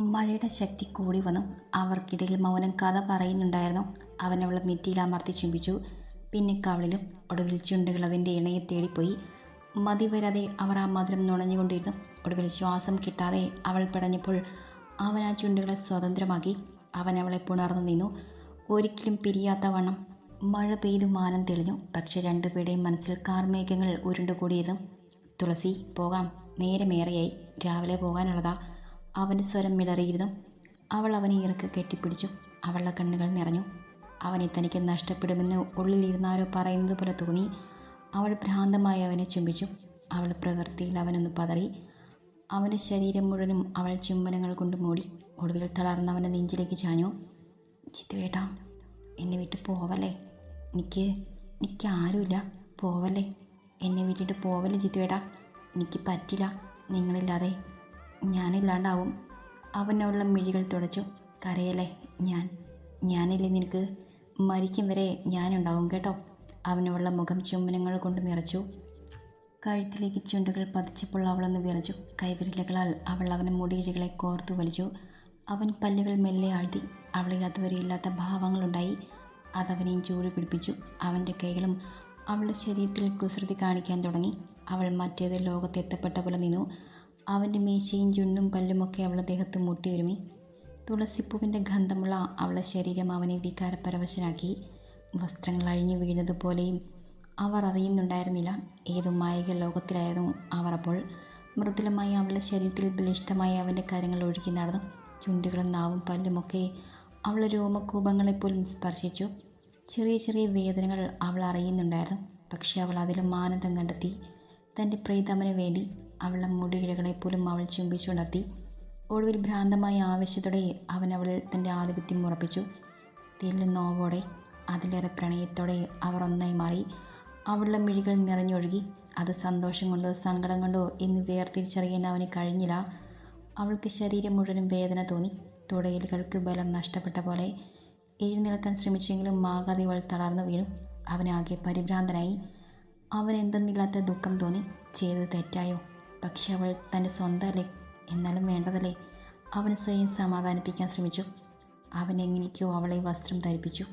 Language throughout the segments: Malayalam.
മഴയുടെ ശക്തി കൂടി വന്നു. അവർക്കിടയിൽ മൗനം കഥ പറയുന്നുണ്ടായിരുന്നു. അവൻ അവളെ നെറ്റിയിൽ അമർത്തി ചുംബിച്ചു. പിന്നെ കവളിലും ഒടുവിൽ ചുണ്ടുകൾ അതിന്റെ ഇണയെ തേടിപ്പോയി. മതി വരാതെ അവർ ആ മധുരം നുണഞ്ഞുകൊണ്ടിരുന്നു. ഒടുവിൽ ശ്വാസം കിട്ടാതെ അവൾ പിടഞ്ഞപ്പോൾ അവൻ ആ ചുണ്ടുകളെ സ്വതന്ത്രമാക്കി. അവൻ അവളെ പുണർന്നു നിന്നു. ഒരിക്കലും പിരിയാത്ത വണ്ണം മഴ പെയ്തു മാനം തെളിഞ്ഞു. പക്ഷെ രണ്ടുപേരുടെയും മനസ്സിൽ കാർമേഘങ്ങൾ ഉരുണ്ടുകൂടിയിരുന്നു. തുളസി പോകാം. നേരമേറെയായി. രാവിലെ പോകാനുള്ളതാ. അവന്റെ സ്വരം മിടറിയിരുന്നു. അവൾ അവനെ ഇറക്ക് കെട്ടിപ്പിടിച്ചു. അവളുടെ കണ്ണുകൾ നിറഞ്ഞു. അവനെ തനിക്ക് നഷ്ടപ്പെടുമെന്ന് ഉള്ളിലിരുന്നാരോ പറയുന്നത് പോലെ തോന്നി. അവൾ ഭ്രാന്തമായി അവനെ ചുംബിച്ചു. അവൾ പ്രവൃത്തിയിൽ അവനൊന്ന് പതറി. അവന്റെ ശരീരം മുഴുവനും അവൾ ചുംബനങ്ങൾ കൊണ്ട് മൂടി. ഒടുവിൽ തളർന്ന് അവന്റെ നെഞ്ചിലേക്ക് ചാഞ്ഞു. ചിത്തുവേട്ടാ എന്നെ വിട്ട് പോവല്ലേ? എനിക്ക് എനിക്ക് ആരുമില്ല. പോവല്ലേ? എന്നെ വിട്ടിട്ട് പോവല്ലേ ചിത്തുവേട്ടാ? എനിക്ക് പറ്റില്ല. നിങ്ങളില്ലാതെ ഞാനില്ലാണ്ടാവും. അവനുള്ള മിഴികൾ തുടച്ചു. കരയല്ലേ ഞാൻ? ഞാനില്ലേ നിനക്ക്? മരിക്കും വരെ ഞാനുണ്ടാവും കേട്ടോ. അവനുള്ള മുഖം ചുംബനങ്ങൾ കൊണ്ട് നിറച്ചു. കഴുത്തിലേക്ക് ചുണ്ടുകൾ പതിച്ചപ്പോൾ അവളൊന്ന് വിറച്ചു. കൈവിരലുകളാൽ അവൾ അവന്റെ മുടിയിഴകളെ കോർത്തു വലിച്ചു. അവൻ പല്ലുകൾ മെല്ലെ ആഴ്ത്തി. അവളിൽ അതുവരെ ഇല്ലാത്ത ഭാവങ്ങളുണ്ടായി. അതവനെയും ചൂട് പിടിപ്പിച്ചു. അവന്റെ കൈകളും അവളുടെ ശരീരത്തിൽ കുസൃതി കാണിക്കാൻ തുടങ്ങി. അവൾ മറ്റേത് ലോകത്ത് എത്തപ്പെട്ട പോലെ നിന്നു. അവന്റെ മീശയും ചുണ്ടും പല്ലുമൊക്കെ അവളുടെ ദേഹത്ത് മുട്ടിയൊരുമി. തുളസിപ്പൂവിന്റെ ഗന്ധമുള്ള അവളെ ശരീരം അവനെ വികാരപരവശനാക്കി. വസ്ത്രങ്ങൾ അഴിഞ്ഞു വീഴുന്നതുപോലെയും അവർ അറിയുന്നുണ്ടായിരുന്നില്ല. ഏതു മായിക ലോകത്തിലായിരുന്നു അവർ അപ്പോൾ. മൃദുലമായി അവളുടെ ശരീരത്തിൽ ബലിഷ്ടമായി അവന്റെ കാര്യങ്ങൾ ഒഴുകി നടന്നു. ചുണ്ടുകളും നാവും പല്ലുമൊക്കെ അവളുടെ രോമകൂപങ്ങളെപ്പോലും സ്പർശിച്ചു. ചെറിയ ചെറിയ വേദനകൾ അവൾ അറിയുന്നുണ്ടായിരുന്നു. പക്ഷേ അവൾ അതിലും ആനന്ദം കണ്ടെത്തി. തന്റെ പ്രീതമന് വേണ്ടി അവളുടെ മുടിയിഴകളെപ്പോലും അവൾ ചുംബിച്ചുണർത്തി. ഒടുവിൽ ഭ്രാന്തമായ ആവശ്യത്തോടെ അവൻ അവളിൽ തന്റെ ആധിപത്യം ഉറപ്പിച്ചു. തെല്ല് നോവോടെ അതിലേറെ പ്രണയത്തോടെ അവർ ഒന്നായി മാറി. അവളുടെ മിഴികൾ നിറഞ്ഞൊഴുകി. അത് സന്തോഷം കൊണ്ടോ സങ്കടം കൊണ്ടോ എന്ന് വേർതിരിച്ചറിയാൻ അവന് കഴിഞ്ഞില്ല. അവൾക്ക് ശരീരം മുഴുവനും വേദന തോന്നി. തുടയിലുകൾക്ക് ബലം നഷ്ടപ്പെട്ട പോലെ എഴുന്നേൽക്കാൻ ശ്രമിച്ചെങ്കിലും ആകാതെ അവൾ തളർന്നു വീണു. അവനാകെ പരിഭ്രാന്തനായി. അവൻ എന്തെന്നില്ലാത്ത ദുഃഖം തോന്നി. ചെയ്തത് തെറ്റായോ? പക്ഷെ അവൾ തന്റെ സ്വന്തമല്ലേ? എന്നാലും വേണ്ടതല്ലേ? അവൻ സ്വയം സമാധാനിപ്പിക്കാൻ ശ്രമിച്ചു. അവൻ എങ്ങനെയൊക്കെയോ അവളെ വസ്ത്രം ധരിപ്പിച്ചു.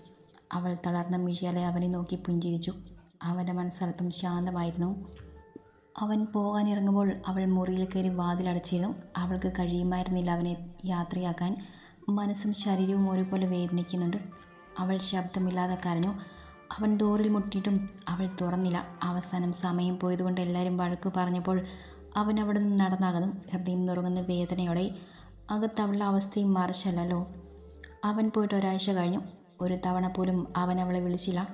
അവൾ തളർന്ന മിഴിയാലെ അവനെ നോക്കി പുഞ്ചിരിച്ചു. അവന്റെ മനസ്സൽപ്പം ശാന്തമായിരുന്നു. അവൻ പോകാനിറങ്ങുമ്പോൾ അവൾ മുറിയിൽ കയറി വാതിലടച്ചിരുന്നു അവൾക്ക് കഴിയുമായിരുന്നില്ല അവനെ യാത്രയാക്കാൻ. മനസ്സും ശരീരവും ഒരുപോലെ വേദനിക്കുന്നുണ്ട്. അവൾ ശബ്ദമില്ലാതെ കരഞ്ഞു. അവൻ ഡോറിൽ മുട്ടിയിട്ടും അവൾ തുറന്നില്ല. അവസാനം സമയം പോയതുകൊണ്ട് എല്ലാവരും വഴക്ക് പറഞ്ഞപ്പോൾ അവൻ അവിടെ നിന്ന് നടന്നാകുന്നു ഹൃദയം നുറങ്ങുന്ന വേദനയോടെ അകത്ത് അവളുടെ അവസ്ഥയും മറിച്ചല്ലല്ലോ. അവൻ പോയിട്ട് ഒരാഴ്ച കഴിഞ്ഞു. ഒരു തവണ പോലും അവൻ അവളെ വിളിച്ചില്ല.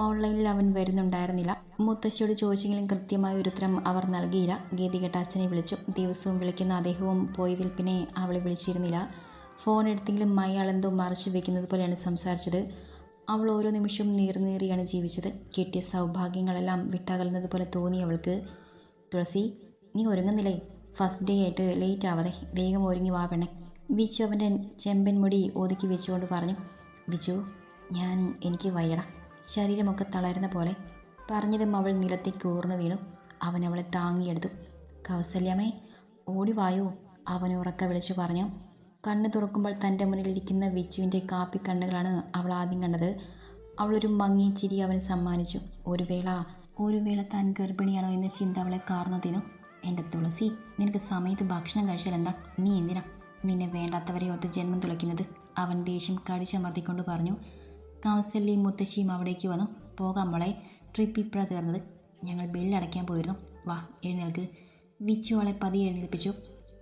ഓൺലൈനിൽ അവൻ വരുന്നുണ്ടായിരുന്നില്ല. മുത്തശ്ശിയോട് ചോദിച്ചെങ്കിലും കൃത്യമായ ഒരു ഉത്തരം അവർ നൽകിയില്ല. ഗീതികെട്ട അച്ഛനെ വിളിച്ചു. ദിവസവും വിളിക്കുന്ന അദ്ദേഹവും പോയതിൽ പിന്നെ അവളെ വിളിച്ചിരുന്നില്ല. ഫോൺ എടുത്തെങ്കിലും അയാൾ എന്തോ മറച്ചു വെക്കുന്നത് പോലെയാണ് സംസാരിച്ചത്. അവൾ ഓരോ നിമിഷവും നീർനീറിയാണ് ജീവിച്ചത്. കിട്ടിയ സൗഭാഗ്യങ്ങളെല്ലാം വിട്ടകലുന്നത് പോലെ തോന്നി അവൾക്ക്. തുളസി നീ ഒരുങ്ങുന്നില്ലേ? ഫസ്റ്റ് ഡേ ആയിട്ട് ലേറ്റ് ആവാതെ വേഗം ഒരുങ്ങി വാ പെണ്ണെ. വിച്ചു അവന്റെ ചെമ്പൻ മുടി ഒതുക്കി വെച്ചുകൊണ്ട് പറഞ്ഞു വിച്ചു ഞാൻ എനിക്ക് വയ്യട. ശരീരമൊക്കെ തളരുന്ന പോലെ. പറഞ്ഞതും അവൾ നിലത്തേക്ക് ഊർന്നു വീണു. അവൻ അവളെ താങ്ങിയെടുത്തു. കൗസല്യമേ ഓടി വായോ? അവൻ ഉറക്ക വിളിച്ചു പറഞ്ഞു. കണ്ണ് തുറക്കുമ്പോൾ തന്റെ മുന്നിലിരിക്കുന്ന വിച്ചുവിന്റെ കാപ്പി കണ്ണുകളാണ് അവൾ ആദ്യം കണ്ടത്. അവളൊരു മങ്ങി ചിരി അവന് സമ്മാനിച്ചു. ഒരു വേള ഒരു വേള താൻ ഗർഭിണിയാണോ എന്ന ചിന്ത അവളെ കാർന്നതിനു എന്റെ തുളസി നിനക്ക് സമയത്ത് ഭക്ഷണം കഴിച്ചാൽ എന്താ? നീ എന്തിനാ? നിന്നെ വേണ്ടാത്തവരെ ഓർത്ത് ജന്മം തുളയ്ക്കുന്നത്. അവൻ ദേഷ്യം കടിച്ചമർത്തിക്കൊണ്ട് പറഞ്ഞു കൗസല്യയും മുത്തശ്ശിയും അവിടേക്ക് വന്നു. പോകാം മോളെ. ട്രിപ്പ് ഇപ്പഴാ തീർന്നത്. ഞങ്ങൾ ബില്ലടയ്ക്കാൻ പോയിരുന്നു. വാ എഴുന്നേൽക്ക്. വിച്ചുവളെ പതി എഴുന്നേൽപ്പിച്ചു.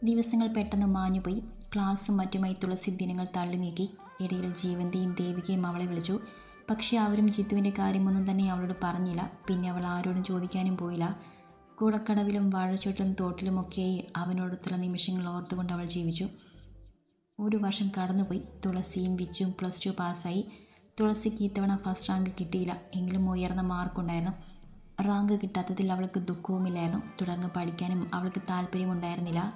ദിവസങ്ങൾ പെട്ടെന്ന് മാഞ്ഞുപോയി. ക്ലാസ്സും മറ്റുമായി തുളസി ദിനങ്ങൾ തള്ളി നീക്കി. ഇടയിൽ ജീവന്തിയും ദേവികയും അവളെ വിളിച്ചു. പക്ഷേ അവരും ജിത്തുവിന്റെ കാര്യമൊന്നും തന്നെ അവളോട് പറഞ്ഞില്ല. പിന്നെ അവൾ ആരോടും ചോദിക്കാനും പോയില്ല. കൂടക്കടവിലും വാഴച്ചോട്ടിലും തോട്ടിലുമൊക്കെ അവനോടൊത്തുള്ള നിമിഷങ്ങൾ ഓർത്തുകൊണ്ട് അവൾ ജീവിച്ചു. ഒരു വർഷം കടന്നുപോയി. തുളസിയും വിച്ചും പ്ലസ് ടു പാസ്സായി. തുളസിക്ക് ഇത്തവണ ഫസ്റ്റ് റാങ്ക് കിട്ടിയില്ല. എങ്കിലും ഉയർന്ന മാർക്കുണ്ടായിരുന്നു. റാങ്ക് കിട്ടാത്തതിൽ അവൾക്ക് ദുഃഖവുമില്ലായിരുന്നു. തുടർന്ന് പഠിക്കാനും അവൾക്ക് താല്പര്യമുണ്ടായിരുന്നില്ല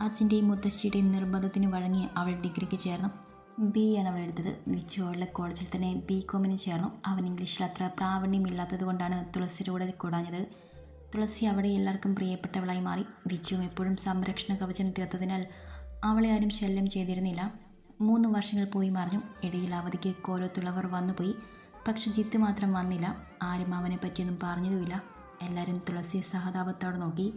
അച്ഛന്റെയും മുത്തശ്ശിയുടെയും നിർബന്ധത്തിന് വഴങ്ങി അവൾ ഡിഗ്രിക്ക് ചേർന്നു. ബി ആണ് അവൾ എടുത്തത്. വിച്ചു അവളുടെ കോളേജിൽ തന്നെ ബി കോമിന് ചേർന്നു. അവൻ ഇംഗ്ലീഷിൽ അത്ര പ്രാവീണ്യമില്ലാത്തത് കൊണ്ടാണ് തുളസിയുടെ കൂടാഞ്ഞത്. തുളസി അവിടെ എല്ലാവർക്കും പ്രിയപ്പെട്ടവളായി മാറി. വിജുവും എപ്പോഴും സംരക്ഷണ കവചം തീർത്തതിനാൽ അവളെ ആരും ശല്യം ചെയ്തിരുന്നില്ല. മൂന്ന് വർഷങ്ങൾ പോയി മറിഞ്ഞു. ഇടയിൽ അവധിക്ക് കോലത്തുള്ളവർ വന്നുപോയി. പക്ഷെ ജിത്ത് മാത്രം വന്നില്ല. ആരും അവനെ പറ്റിയൊന്നും പറഞ്ഞതുമില്ല. എല്ലാവരും തുളസിയെ സഹതാപത്തോടെ നോക്കി.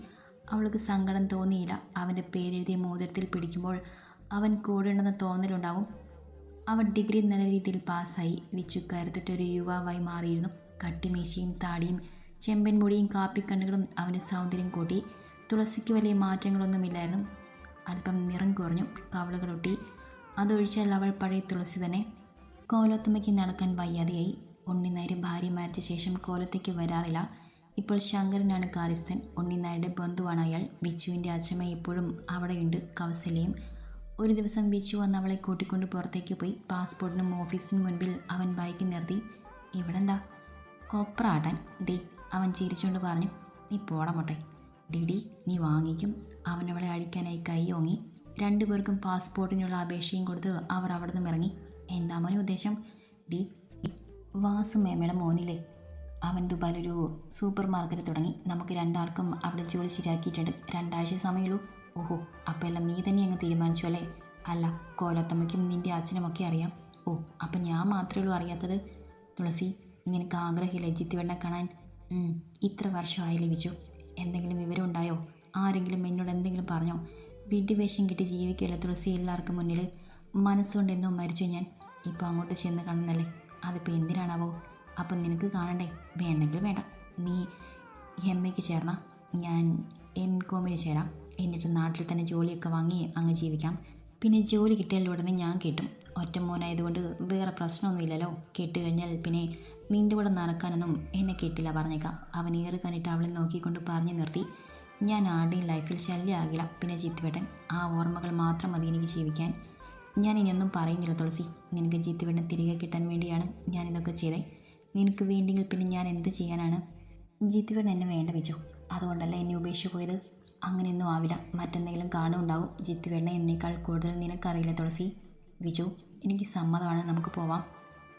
അവൾക്ക് സങ്കടം തോന്നിയില്ല. അവന്റെ പേരെഴുതിയ മോതിരത്തിൽ പിടിക്കുമ്പോൾ അവൻ കൂടെയുണ്ടെന്ന് തോന്നലുണ്ടാവും. അവൻ ഡിഗ്രി നല്ല രീതിയിൽ പാസ്സായി. വിച്ചു കരുത്തിട്ടൊരു യുവാവായി മാറിയിരുന്നു. കട്ടിമീശയും താടിയും ചെമ്പൻ മുടിയും കാപ്പിക്കണ്ണുകളും അവന്റെ സൗന്ദര്യം കൂട്ടി. തുളസിക്ക് വലിയ മാറ്റങ്ങളൊന്നുമില്ലായിരുന്നു. അല്പം നിറം കുറഞ്ഞു കവളുകളൊട്ടി അതൊഴിച്ചാൽ അവൾ പഴയ തുളസി തന്നെ. കോലത്തുമ്മയ്ക്ക് നടക്കാൻ വയ്യാതെയായി. ഉണ്ണിനായർ ഭാര്യ മരിച്ച ശേഷം കോലത്തേക്ക് വരാറില്ല. ഇപ്പോൾ ശങ്കരനാണ് കാര്യസ്ഥൻ. ഉണ്ണിനായരുടെ ബന്ധുവാണ് അയാൾ. വിച്ചുവിന്റെ അച്ഛമ്മ എപ്പോഴും അവിടെയുണ്ട്. കൗസല്യം. ഒരു ദിവസം വിച്ചു വന്ന് അവളെ കൂട്ടിക്കൊണ്ട് പുറത്തേക്ക് പോയി. പാസ്പോർട്ടിനും ഓഫീസിന് മുൻപിൽ അവൻ ബൈക്ക് നിർത്തി. ഇവിടെന്താ? കൊപ്രാടാൻ. ദേ അവൻ ചിരിച്ചുകൊണ്ട് പറഞ്ഞു നീ പോടമോട്ടെ ഡിഡി നീ വാങ്ങിക്കും. അവൻ അവളെ അഴിക്കാനായി കൈയോങ്ങി രണ്ടുപേർക്കും പാസ്പോർട്ടിനുള്ള അപേക്ഷയും കൊടുത്ത് അവർ അവിടെ നിന്നും ഇറങ്ങി. എന്താ മോനെ ഉദ്ദേശം? ഡി വാസു മേമയുടെ മോനില്ലേ? അവൻ ദുബായിലൊരു സൂപ്പർ മാർക്കറ്റ് തുടങ്ങി. നമുക്ക് രണ്ടാൾക്കും അവിടെ ജോലി ശരിയാക്കിയിട്ടുണ്ട്. രണ്ടാഴ്ച സമയമുള്ളൂ. ഓഹോ അപ്പോൾ എല്ലാം നീ തന്നെ അങ്ങ് തീരുമാനിച്ചു അല്ലേ? അല്ല കോലത്തമ്മയ്ക്കും നിന്റെ അച്ഛനുമൊക്കെ അറിയാം. ഓ അപ്പം ഞാൻ മാത്രമേ ഉള്ളൂ അറിയാത്തത്. തുളസി നിനക്ക് ആഗ്രഹമില്ല ജിത്തുവെണ്ണ കാണാൻ? ഇത്ര വർഷമായി ലഭിച്ചു. എന്തെങ്കിലും വിവരം ഉണ്ടായോ ആരെങ്കിലും എന്നോട് എന്തെങ്കിലും പറഞ്ഞോ? വിഡ്ഢിവേഷം കിട്ടി ജീവിക്കില്ല തുളസി എല്ലാവർക്കും മുന്നിൽ മനസ്സുകൊണ്ട് എന്തോ മരിച്ചു ഞാൻ. ഇപ്പോൾ അങ്ങോട്ട് ചെന്ന് കാണുന്നല്ലേ? അതിപ്പോൾ എന്തിനാണാവോ? അപ്പം നിനക്ക് കാണണ്ടേ? വേണ്ടെങ്കിൽ വേണ്ട. നീ എം എക്ക് ചേർന്നാ. ഞാൻ എം കോമിന് ചേരാം. എന്നിട്ട് നാട്ടിൽ തന്നെ ജോലിയൊക്കെ വാങ്ങി അങ്ങ് ജീവിക്കാം. പിന്നെ ജോലി കിട്ടിയാൽ ഉടനെ ഞാൻ കിട്ടും. ഒറ്റ മോനായതുകൊണ്ട് വേറെ പ്രശ്നമൊന്നുമില്ലല്ലോ. കേട്ട് കഴിഞ്ഞാൽ പിന്നെ നിന്റെ കൂടെ നടക്കാനൊന്നും എന്നെ കേട്ടില്ല പറഞ്ഞേക്കാം. അവൻ ഏറ് കണ്ടിട്ട് അവളെ നോക്കിക്കൊണ്ട് പറഞ്ഞു നിർത്തി. ഞാൻ ആരുടെയും ലൈഫിൽ ശല്യമാകില്ല. പിന്നെ ചിത്തുവേട്ടൻ ആ ഓർമ്മകൾ മാത്രം മതി എനിക്ക് ജീവിക്കാൻ. ഞാൻ ഇനിയൊന്നും പറയുന്നില്ല തുളസി. നിനക്ക് ജിത്തുവേട്ടൻ തിരികെ കിട്ടാൻ വേണ്ടിയാണ് ഞാൻ ഇതൊക്കെ ചെയ്തേ. നിനക്ക് വേണ്ടെങ്കിൽ പിന്നെ ഞാൻ എന്ത് ചെയ്യാനാണ്? ജിത്തുവേട്ടൻ എന്നെ വേണ്ട വെച്ചു അതുകൊണ്ടല്ല എന്നെ ഉപേക്ഷിച്ച് പോയത്. അങ്ങനെയൊന്നും ആവില്ല. മറ്റെന്തെങ്കിലും കാണുമുണ്ടാവും ജിത്തുവേട്ടനെ എന്നേക്കാൾ കൂടുതൽ നിനക്കറിയില്ല തുളസി. വിജു എനിക്ക് സമ്മതമാണ്. നമുക്ക് പോവാം.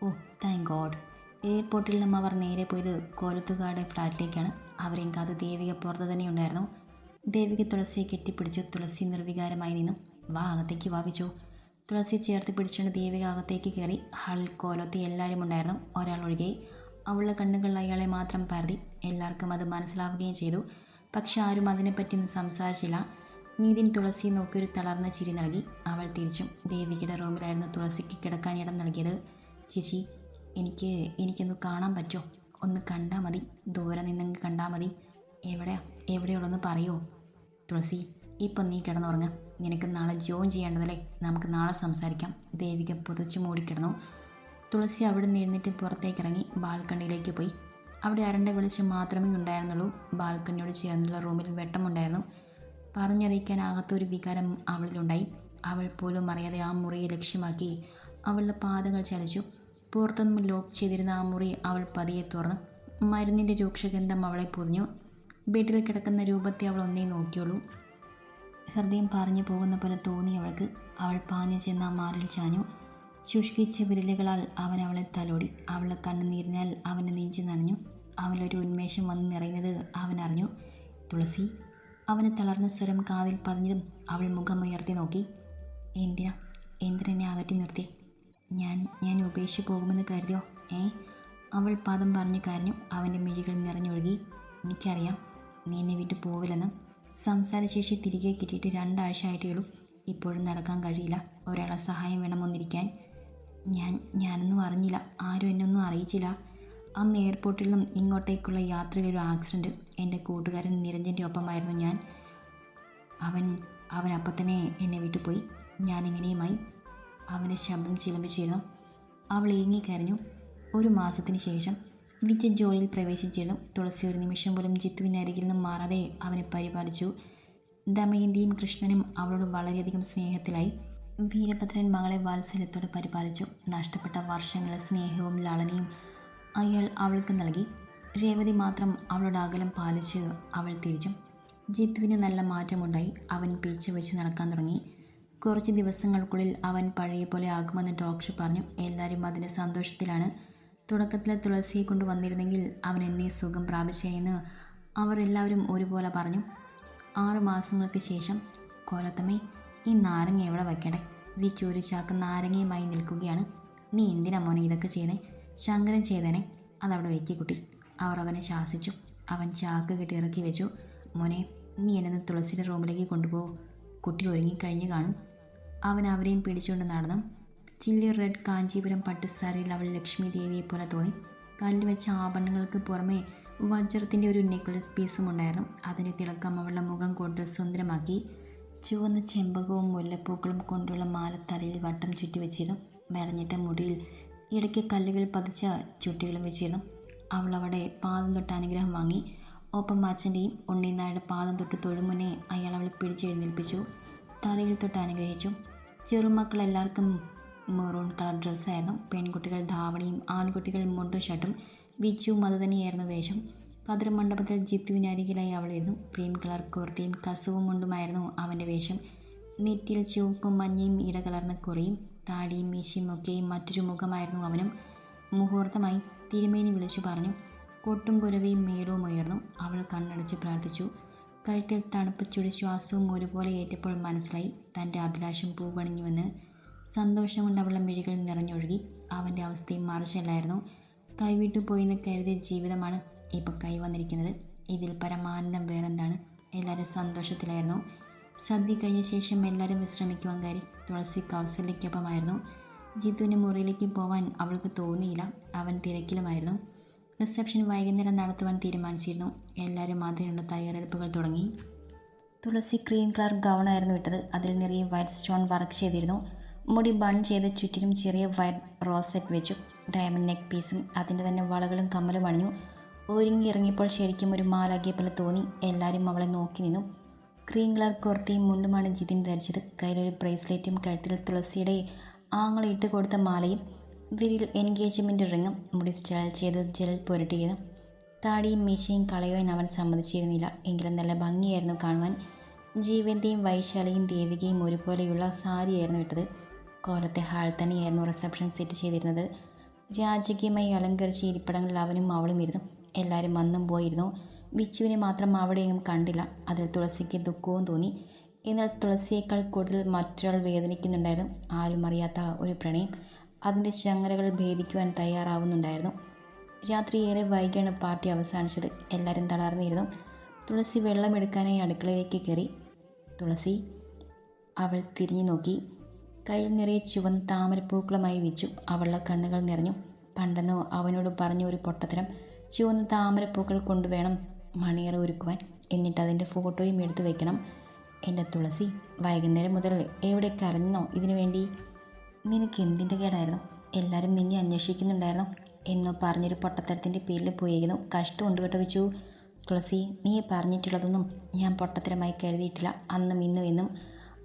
ഓ താങ്ക് ഗോഡ് എയർപോർട്ടിൽ നിന്നും അവർ നേരെ പോയത് കോലത്തുകാട് ഫ്ലാറ്റിലേക്കാണ്. അവരെയും കാത്ത് ദേവിക പുറത്ത് തന്നെ ഉണ്ടായിരുന്നു. ദേവിക തുളസിയെ കെട്ടിപ്പിടിച്ചു തുളസി നിർവികാരമായി നിന്നു. വാ അകത്തേക്ക് വാ വിജു തുളസി ചേർത്ത് പിടിച്ചുകൊണ്ട് ദേവിക അകത്തേക്ക് കയറി ഹാളിൽ കോലത്തി എല്ലാവരും ഉണ്ടായിരുന്നു. ഒരാൾ ഒഴികെ അവളുടെ കണ്ണുകൾ അയാളെ മാത്രം പരതി എല്ലാവർക്കും അത് മനസ്സിലാവുകയും ചെയ്തു. പക്ഷെ ആരും അതിനെപ്പറ്റി സംസാരിച്ചില്ല. നീതിൻ തുളസി ഒരു തളർന്ന ചിരി നൽകി. അവൾ തിരിച്ചും ദേവികയുടെ റൂമിലായിരുന്നു തുളസിക്ക് കിടക്കാൻ ഇടം നൽകിയത്. ചേച്ചി എനിക്ക് എനിക്കൊന്ന് കാണാൻ പറ്റുമോ ഒന്ന് കണ്ടാൽ മതി. ദൂരെ നിന്നെങ്കിൽ കണ്ടാൽ മതി. എവിടെയാ? എവിടെയുള്ളതെന്ന് പറയുമോ തുളസി ഇപ്പം നീ കിടന്നുറങ്ങ. നിനക്ക് നാളെ ജോയിൻ ചെയ്യേണ്ടതല്ലേ? നമുക്ക് നാളെ സംസാരിക്കാം. ദേവിക പുതച്ചു മൂടിക്കിടന്നു തുളസി അവിടെ നിന്ന് എഴുന്നേറ്റ് പുറത്തേക്ക് ഇറങ്ങി ബാൽക്കണിയിലേക്ക് പോയി. അവിടെ അരണ്ട വെളിച്ചം മാത്രമേ ഉണ്ടായിരുന്നുള്ളൂ. ബാൽക്കണിയോട് ചേർന്നുള്ള റൂമിൽ വെട്ടമുണ്ടായിരുന്നു. പറഞ്ഞറിയിക്കാനാകാത്ത ഒരു വികാരം അവളിലുണ്ടായി. അവൾ പോലും അറിയാതെ ആ മുറിയെ ലക്ഷ്യമാക്കി അവളുടെ പാദങ്ങൾ ചലിച്ചു. പുറത്തൊന്നും ലോക്ക് ചെയ്തിരുന്ന ആ മുറി അവൾ പതിയെ തുറന്നു. മരുന്നിന്റെ രൂക്ഷഗന്ധം അവളെ പൊതിഞ്ഞു. വീട്ടിൽ കിടക്കുന്ന രൂപത്തെ അവൾ ഒന്നേ നോക്കിയുള്ളൂ. ഹൃദയം പറഞ്ഞു പോകുന്ന പോലെ തോന്നി അവൾക്ക്. അവൾ പാഞ്ഞു ചെന്ന മാറിൽ ചാഞ്ഞു. ശുഷ്കിച്ച വിരലുകളാൽ അവൻ അവളെ തലോടി. അവളെ കണ്ണുനീരിനാൽ അവനെ നീഞ്ചു നനഞ്ഞു. അവനൊരു ഉന്മേഷം വന്ന് നിറയുന്നത് അവൻ അറിഞ്ഞു. തുളസി അവന് തളർന്ന സ്വരം കാതിൽ പതിഞ്ഞതും അവൾ മുഖം ഉയർത്തി നോക്കി. എന്തിനാ? എന്തിനെന്നെ അകറ്റി നിർത്തി ഞാൻ ഞാൻ ഉപേക്ഷിച്ച് പോകുമെന്ന് കരുതിയോ? ഏ? അവൾ പദം പറഞ്ഞു കരഞ്ഞു. അവന്റെ മിഴികൾ നിറഞ്ഞൊഴുകി. എനിക്കറിയാം നീ എന്നെ വിട്ടു പോവില്ലെന്നും. സംസാരശേഷി തിരികെ കിട്ടിയിട്ട് രണ്ടാഴ്ച ആയിട്ടേ ഉള്ളൂ ഇപ്പോഴും നടക്കാൻ കഴിയില്ല. ഒരാളെ സഹായം വേണമെന്നിരിക്കാൻ ഞാൻ ഞാനൊന്നും അറിഞ്ഞില്ല. ആരും എന്നൊന്നും അറിയിച്ചില്ല. അന്ന് എയർപോർട്ടിൽ നിന്നും ഇങ്ങോട്ടേക്കുള്ള യാത്രയിലൊരു ആക്സിഡന്റ് എന്റെ കൂട്ടുകാരൻ നിരഞ്ജന്റെ ഒപ്പമായിരുന്നു ഞാൻ. അവൻ അവൻ അപ്പം എന്നെ വിട്ടുപോയി. ഞാനിങ്ങനെയുമായി അവന്റെ ശബ്ദം ചിലമ്പിച്ചിരുന്നു. അവൾ ഏങ്ങിക്കരഞ്ഞു ഒരു മാസത്തിന് ശേഷം വിജയ് ജോലിയിൽ പ്രവേശിച്ചിരുന്നു. തുളസി ഒരു നിമിഷം പോലും ജിത്തുവിന്റെ അരികിൽ നിന്നും മാറാതെ അവനെ പരിപാലിച്ചു. ദമയന്തിയും കൃഷ്ണനും അവളോട് വളരെയധികം സ്നേഹത്തിലായി. വീരഭദ്രൻ മകളെ വാത്സല്യത്തോടെ പരിപാലിച്ചു. നഷ്ടപ്പെട്ട വർഷങ്ങളെ സ്നേഹവും ലാളനയും അയാൾ അവൾക്ക് നൽകി. രേവതി മാത്രം അവളുടെ അകലം പാലിച്ച് അവൾ തിരിച്ചു. ജിത്തുവിന് നല്ല മാറ്റമുണ്ടായി. അവൻ പീച്ച് വെച്ച് നടക്കാൻ തുടങ്ങി. കുറച്ച് ദിവസങ്ങൾക്കുള്ളിൽ അവൻ പഴയ പോലെ ആകുമെന്ന് ഡോക്ടർ പറഞ്ഞു. എല്ലാവരും അതിന്റെ സന്തോഷത്തിലാണ്. തുടക്കത്തിൽ തുളസിയെ കൊണ്ട് വന്നിരുന്നെങ്കിൽ അവൻ എന്നേ സുഖം പ്രാപിച്ചെന്ന് അവർ എല്ലാവരും ഒരുപോലെ പറഞ്ഞു. ആറു മാസങ്ങൾക്ക് ശേഷം കോലത്തമ്മേ ഈ നാരങ്ങ എവിടെ വയ്ക്കണേ വി ഒരു ചാക്ക് നാരങ്ങയുമായി നിൽക്കുകയാണ്. നീ എന്തിനാ മോനെ ഇതൊക്കെ ചെയ്തേ ശങ്കരൻ ചെയ്തേനെ. അതവിടെ വയ്ക്കി കുട്ടി അവർ അവനെ ശാസിച്ചു. അവൻ ചാക്ക് കെട്ടി ഇറക്കി വെച്ചു. മോനെ നീ എന്നെ തുളസിയുടെ റൂമിലേക്ക് കൊണ്ടുപോകും. കുട്ടി ഒരുങ്ങിക്കഴിഞ്ഞ് കാണും. അവൻ അവരെയും പിടിച്ചുകൊണ്ട് നടന്നു. ചില്ലി റെഡ് കാഞ്ചീപുരം പട്ടുസാരിയിൽ അവൾ ലക്ഷ്മി ദേവിയെ പോലെ തോന്നി. കല്ലിൽ വെച്ച ആഭരണങ്ങൾക്ക് പുറമേ വജ്രത്തിന്റെ ഒരു നെക്ലസ് പീസും ഉണ്ടായിരുന്നു. അതിന്റെ തിളക്കം അവളുടെ മുഖം കൊണ്ട് സുന്ദരമാക്കി. ചുവന്ന ചെമ്പകവും മുല്ലപ്പൂക്കളും കൊണ്ടുള്ള മാല തലയിൽ വട്ടം ചുറ്റി വെച്ചിരുന്നു. മെടഞ്ഞിട്ട മുടിയിൽ ഇടയ്ക്ക് കല്ലുകൾ പതിച്ച ചുട്ടികളും വെച്ചിരുന്നു. അവൾ അവിടെ പാദം തൊട്ട് അനുഗ്രഹം വാങ്ങി. ഒപ്പം അച്ഛന്റെയും ഉണ്ണീനായുടെ പാദം തൊട്ട് തൊഴുമുന്നേ അയാൾ അവളെ പിടിച്ചെഴുന്നേൽപ്പിച്ചു തലയിൽ തൊട്ട് അനുഗ്രഹിച്ചു. ചെറുമക്കൾ എല്ലാവർക്കും മെറൂൺ കളർ ഡ്രസ്സായിരുന്നു. പെൺകുട്ടികൾ ധാവണിയും ആൺകുട്ടികൾ മുണ്ടും ഷർട്ടും വിച്ചുവും അത് തന്നെയായിരുന്നു വേഷം. കതിർ മണ്ഡപത്തിൽ ജിത്തുവിനരികിലായി അവളായിരുന്നു. ക്രീം കളർ കുർത്തിയും കസവും മുണ്ടുമായിരുന്നു അവന്റെ വേഷം. നെറ്റിയിൽ ചുവപ്പും മഞ്ഞയും ഇടകലർന്ന കുറിയും താടിയും മീശയും ഒക്കെയും മറ്റൊരു മുഖമായിരുന്നു അവനും. മുഹൂർത്തമായി തിരുമേനി വിളിച്ചു പറഞ്ഞു. കൊട്ടും കുരവയും മേളവും ഉയർന്നു. അവൾ കണ്ണടച്ച് പ്രാർത്ഥിച്ചു. കഴുത്തിൽ തണുപ്പ് ചുടി ശ്വാസവും ഒരുപോലെ ഏറ്റപ്പോൾ മനസ്സിലായി. തന്റെ അഭിലാഷം പൂവണിഞ്ഞുവെന്ന് സന്തോഷം കൊണ്ട് മിഴികൾ നിറഞ്ഞൊഴുകി. അവന്റെ അവസ്ഥയും മറിച്ചല്ലായിരുന്നു. കൈവിട്ടു പോയിന്ന് കരുതിയ ജീവിതമാണ് ഇപ്പോൾ കൈവന്നിരിക്കുന്നത്. ഇതിൽ പരമാനന്ദം വേറെന്താണ്? എല്ലാവരും സന്തോഷത്തിലായിരുന്നു. സദ്യ കഴിഞ്ഞ ശേഷം എല്ലാവരും വിശ്രമിക്കുവാൻ കയറി. തുളസി കൗസല്യക്കൊപ്പമായിരുന്നു ജിത്തുവിന്റെ മുറിയിലേക്ക് പോവാൻ അവൾക്ക് തോന്നിയില്ല. അവൻ തിരക്കിലുമായിരുന്നു. റിസപ്ഷൻ വൈകുന്നേരം നടത്തുവാൻ തീരുമാനിച്ചിരുന്നു. എല്ലാവരും അതിനുള്ള തയ്യാറെടുപ്പുകൾ തുടങ്ങി. തുളസി ക്രീം കളർ ഗൗണായിരുന്നു ഇട്ടത്. അതിൽ നിറയെ വൈറ്റ് സ്റ്റോൺ വർക്ക് ചെയ്തിരുന്നു. മുടി ബൺ ചെയ്ത് ചുറ്റിനും ചെറിയ വൈറ്റ് റോസെറ്റ് വെച്ചു. ഡയമണ്ട് നെക്ക് പീസും അതിന്റെ തന്നെ വളകളും കമ്മലും അണിഞ്ഞു. ഒരുങ്ങി ഇറങ്ങിയപ്പോൾ ശരിക്കും ഒരു മാലാകിയ പോലെ തോന്നി. എല്ലാവരും അവളെ നോക്കി നിന്നു. ക്രീം കളർ കുർത്തിയും മുണ്ടുമാണ് ജിതിൻ ധരിച്ചത്. കയ്യിലൊരു ബ്രേസ്ലെറ്റും കഴുത്തിൽ തുളസിയുടെ ആങ്ങളെ ഇട്ട് കൊടുത്ത മാലയും വിരിൽ എൻഗേജ്മെന്റ് റിങ്ങും മുടി സ്റ്റൈൽ ചെയ്ത് ജെൽ പുരട്ടിയത് താടിയും മീശയും കളയുവാൻ അവൻ സമ്മതിച്ചിരുന്നില്ല. എങ്കിലും നല്ല ഭംഗിയായിരുന്നു കാണുവാൻ. ജീവന്റെയും വൈശാലിയും ദേവികയും ഒരുപോലെയുള്ള സാരിയായിരുന്നു ഇട്ടത്. കോലത്തെ ഹാൾ തന്നെയായിരുന്നു റിസപ്ഷൻ സെറ്റ് ചെയ്തിരുന്നത്. രാജകീയമായി അലങ്കരിച്ച ഇരിപ്പിടങ്ങളിൽ അവനും അവളും ഇരുന്നു. എല്ലാവരും വന്നും പോയിരുന്നു. വിച്ചുവിനെ മാത്രം അവിടെയും കണ്ടില്ല. അതിൽ തുളസിക്ക് ദുഃഖവും തോന്നി. എന്നാൽ തുളസിയേക്കാൾ കൂടുതൽ മറ്റൊരാൾ വേദനിക്കുന്നുണ്ടായിരുന്നു. ആരും അറിയാത്ത ഒരു പ്രണയം. അതിന്റെ ചങ്ങലകൾ ഭേദിക്കുവാൻ തയ്യാറാവുന്നുണ്ടായിരുന്നു. രാത്രി ഏറെ വൈകിയാണ് പാർട്ടി അവസാനിച്ചത്. എല്ലാവരും തളർന്നിരുന്നു. തുളസി വെള്ളമെടുക്കാനായി അടുക്കളയിലേക്ക് കയറി. തുളസി അവൾ തിരിഞ്ഞു നോക്കി. കയ്യിൽ നിറയെ ചുവന്ന താമരപ്പൂക്കളുമായി വെച്ചു. അവളുടെ കണ്ണുകൾ നിറഞ്ഞു. പണ്ടെന്നോ അവനോട് പറഞ്ഞ ഒരു പൊട്ടത്തരം ചുവന്ന താമരപ്പൂക്കൾ കൊണ്ടുവേണം മണിയറ ഒരുക്കുവാൻ. എന്നിട്ട് അതിന്റെ ഫോട്ടോയും എടുത്തു വെക്കണം. എന്റെ തുളസി വൈകുന്നേരം മുതൽ എവിടെ കരഞ്ഞോ ഇതിനു വേണ്ടി നിനക്ക് എന്തിന്റെ കേടായിരുന്നു? എല്ലാവരും നിന്നെ അന്വേഷിക്കുന്നുണ്ടായിരുന്നു. എന്നോ പറഞ്ഞൊരു പൊട്ടത്തരത്തിന്റെ പേരിൽ പോയിരുന്നു കഷ്ടമുണ്ട് കേട്ടോ വെച്ചു തുളസി നീ പറഞ്ഞിട്ടുള്ളതൊന്നും ഞാൻ പൊട്ടത്തരമായി കരുതിയിട്ടില്ല. അന്നും ഇന്നും എന്നും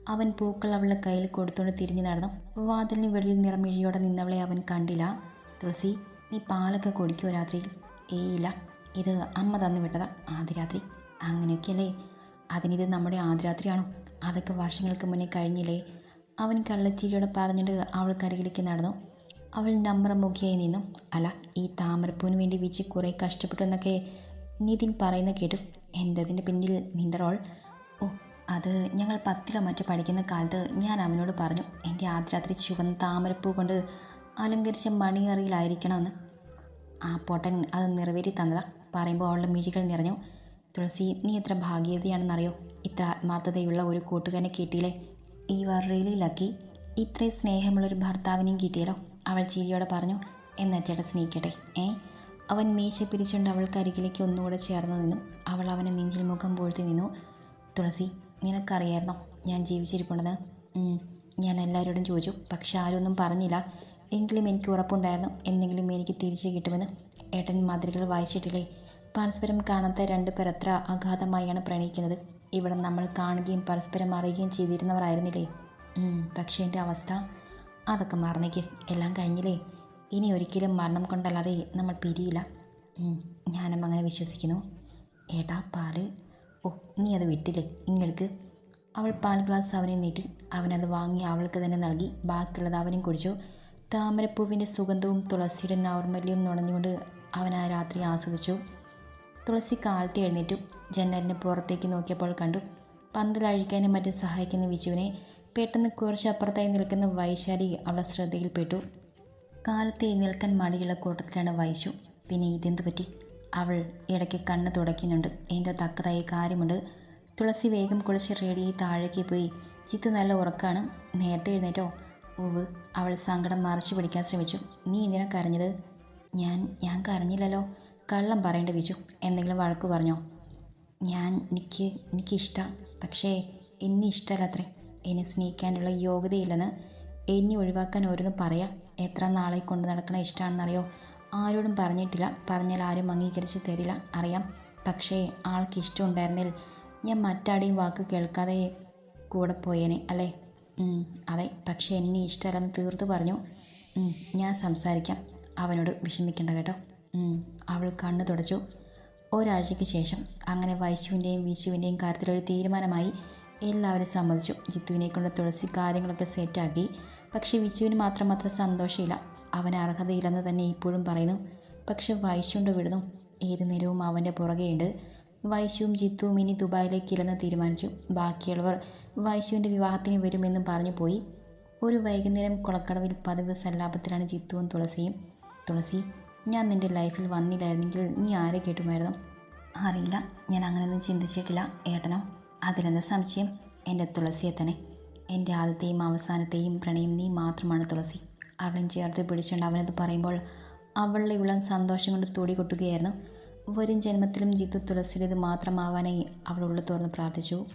അവൻ പൂക്കൾ അവളുടെ കയ്യിൽ കൊടുത്തുകൊണ്ട് തിരിഞ്ഞു നടന്നു. വാതിലിന് വെളിയിൽ നിറമിഴിയോടെ നിന്നവളെ അവൻ കണ്ടില്ല. തുളസി നീ പാലൊക്കെ കുടിക്കുമോ രാത്രിയിൽ? ഏയില്ല ഇത് അമ്മ തന്നു വിട്ടതാ. ആദ്യ രാത്രി അങ്ങനെയൊക്കെയല്ലേ? അതിനിത് നമ്മുടെ ആദ്യരാത്രിയാണോ? അതൊക്കെ വർഷങ്ങൾക്ക് മുന്നേ കഴിഞ്ഞില്ലേ? അവൻ കള്ളച്ചിരിയോടെ പറഞ്ഞിട്ട് അവൾക്കരികിലേക്ക് നടന്നു. അവൾ നമ്പർ മുഖിയായി നിന്നു. അല്ല ഈ താമരപ്പൂവിന് വേണ്ടി വിച്ച് കുറേ കഷ്ടപ്പെട്ടു എന്നൊക്കെ നിതിൻ പറയുന്ന കേട്ടു. എന്തതിന്റെ പിന്നിൽ നിന്റെ റോൾ ഓ അത് ഞങ്ങൾ പത്തിലോ മറ്റോ പഠിക്കുന്ന കാലത്ത് ഞാൻ അവനോട് പറഞ്ഞു എന്റെ ആദ്യരാത്രി ചുവന്ന താമരപ്പൂ കൊണ്ട് അലങ്കരിച്ച മണിയറിയിലായിരിക്കണമെന്ന്. ആ പൊട്ടൻ അത് നിറവേറ്റി തന്നതാ. പറയുമ്പോൾ അവളുടെ മിഴികൾ നിറഞ്ഞു. തുളസി നീ എത്ര ഭാഗ്യവതിയാണെന്നറിയോ? ഇത്ര ആത്മാർത്ഥതയുള്ള ഒരു കൂട്ടുകാരനെ കിട്ടിയില്ലേ? ഈ ആർ റിയലി ലക്കി ഇത്രയും സ്നേഹമുള്ളൊരു ഭർത്താവിനെയും കിട്ടിയല്ലോ. അവൾ ചിരിയോടെ പറഞ്ഞു എന്നാ ചേട്ടൻ സ്നേഹിക്കട്ടെ. ഏ? അവൻ മീശ പിരിച്ചുകൊണ്ട് അവൾക്ക് അരികിലേക്ക് ഒന്നുകൂടെ ചേർന്ന് നിന്നു. അവൾ അവനെ നെഞ്ചിൽ മുഖം പൂഴ്ത്തി നിന്നു. തുളസി നിനക്കറിയായിരുന്നോ? ഞാൻ ജീവിച്ചിരിപ്പുണ്ടെന്ന്? ഞാൻ എല്ലാവരോടും ചോദിച്ചു. പക്ഷെ ആരും ഒന്നും പറഞ്ഞില്ല. എങ്കിലും എനിക്ക് ഉറപ്പുണ്ടായിരുന്നു. എന്തെങ്കിലും എനിക്ക് തിരിച്ചു കിട്ടുമെന്ന്. ഏട്ടൻ മാതിരികൾ വായിച്ചിട്ടില്ലേ? പരസ്പരം കാണാത്ത രണ്ട് പേർ എത്ര അഗാധമായാണ് പ്രണയിക്കുന്നത്. ഇവിടെ നമ്മൾ കാണുകയും പരസ്പരം അറിയുകയും ചെയ്തിരുന്നവരായിരുന്നില്ലേ? പക്ഷേ എന്റെ അവസ്ഥ അതൊക്കെ മറന്നേക്ക്. എല്ലാം കഴിഞ്ഞില്ലേ? ഇനി ഒരിക്കലും മരണം കൊണ്ടല്ലാതെ നമ്മൾ പിരിയില്ല. ഞാനും അങ്ങനെ വിശ്വസിക്കുന്നു. ഏട്ടാ പാൽ. ഓ നീ അത് വിട്ടില്ലേ? ഇങ്ങൾക്ക് അവൾ പാൽ ഗ്ലാസ് അവനെ നീട്ടി അവനത് വാങ്ങി അവൾക്ക് തന്നെ നൽകി. ബാക്കിയുള്ളത് അവനും കുടിച്ചു. താമരപ്പൂവിന്റെ സുഗന്ധവും തുളസിയുടെ നൗർമല്യവും നുണഞ്ഞുകൊണ്ട് അവൻ ആ രാത്രി ആസ്വദിച്ചു. തുളസി കാലത്ത് എഴുന്നേറ്റു. ജനലിന് പുറത്തേക്ക് നോക്കിയപ്പോൾ കണ്ടു. പന്തൽ അഴിക്കാനും മറ്റും സഹായിക്കുന്ന വിജുവിനെ പെട്ടെന്ന് കുറച്ചപ്പുറത്തായി നിൽക്കുന്ന വൈശാലി അവളെ ശ്രദ്ധയിൽപ്പെട്ടു. കാലത്ത് എഴുന്നേൽക്കാൻ മടിയുള്ള കൂട്ടത്തിലാണ് വൈശു. പിന്നെ ഇതെന്ത് പറ്റി? അവൾ ഇടയ്ക്ക് കണ്ണ് തുടയ്ക്കുന്നുണ്ട്. എന്തോ തക്കതായ കാര്യമുണ്ട്. തുളസി വേഗം കുളിച്ച് റെഡി താഴേക്ക് പോയി. ചിത്ത് നല്ല ഉറക്കാണ്. നേരത്തെ എഴുന്നേറ്റോ? ഉവ് അവൾ സങ്കടം മറച്ചു പിടിക്കാൻ ശ്രമിച്ചു. നീ എന്തിനാ കരഞ്ഞത്? ഞാൻ ഞാൻ കരഞ്ഞില്ലല്ലോ. കള്ളം പറയേണ്ട വിജു എന്തെങ്കിലും വഴക്ക് പറഞ്ഞോ? ഞാൻ എനിക്ക് എനിക്കിഷ്ടം. പക്ഷേ എന്നെ ഇഷ്ടമല്ല അത്രേ എന്നെ സ്നേഹിക്കാനുള്ള യോഗ്യതയില്ലെന്ന് എന്നെ ഒഴിവാക്കാൻ ഓരോന്നും പറയാം. എത്ര നാളെ കൊണ്ട് നടക്കണ ഇഷ്ടമാണെന്നറിയോ ആരോടും പറഞ്ഞിട്ടില്ല. പറഞ്ഞാൽ ആരും അംഗീകരിച്ച് തരില്ല. അറിയാം. പക്ഷേ ആൾക്ക് ഇഷ്ടം ഇഷ്ടമുണ്ടായിരുന്നിൽ ഞാൻ മറ്റാടെയും വാക്ക് കേൾക്കാതെ കൂടെ പോയേനെ അല്ലേ? അതെ. പക്ഷേ എന്നെ ഇഷ്ടമല്ലെന്ന് തീർത്ത് പറഞ്ഞു. ഞാൻ സംസാരിക്കാം. അവനോട് വിഷമിക്കേണ്ട കേട്ടോ. അവൾ കണ്ണു തുടച്ചു. ഒരാഴ്ചയ്ക്ക് ശേഷം അങ്ങനെ വൈശുവിന്റെയും വിശുവിന്റെയും കാര്യത്തിലൊരു തീരുമാനമായി എല്ലാവരും സമ്മതിച്ചു. ജിത്തുവിനെ കൊണ്ട് തുളസി കാര്യങ്ങളൊക്കെ സെറ്റാക്കി പക്ഷേ വിച്ചുവിന് മാത്രം അത്ര സന്തോഷമില്ല. അവന് അർഹതയില്ലെന്ന് തന്നെ ഇപ്പോഴും പറയുന്നു. പക്ഷെ വൈശുണ്ട് വിടുന്നു ഏത് നേരവും അവന്റെ പുറകെയുണ്ട്. വൈശുവും ജിത്തുവും ഇനി ദുബായിലേക്കില്ലെന്ന് തീരുമാനിച്ചു. ബാക്കിയുള്ളവർ വൈശുവിന്റെ വിവാഹത്തിന് വരുമെന്നും പറഞ്ഞു പോയി. ഒരു വൈകുന്നേരം കുളക്കടവിൽ പതിവ് സല്ലാപത്തിലാണ് ജിത്തുവും തുളസിയും. തുളസി ഞാൻ നിന്റെ ലൈഫിൽ വന്നില്ലായിരുന്നെങ്കിൽ നീ ആരെ കേട്ടുമായിരുന്നു? അറിയില്ല. ഞാൻ അങ്ങനെയൊന്നും ചിന്തിച്ചിട്ടില്ല ഏട്ടനോ. അതിലെന്താ സംശയം? എന്റെ തുളസിയെ തന്നെ എന്റെ ആദ്യത്തെയും അവസാനത്തെയും പ്രണയം നീ മാത്രമാണ് തുളസി. അവൻ ചേർത്ത് പിടിച്ചുകൊണ്ട് അവനത് പറയുമ്പോൾ അവളുടെ ഉള്ളം സന്തോഷം കൊണ്ട് തൊടി കൊട്ടുകയായിരുന്നു. വരും ജന്മത്തിലും ജിത്തു തുളസിയുടേത് മാത്രമാവാനായി അവൾ തുറന്ന് പ്രാർത്ഥിച്ചു.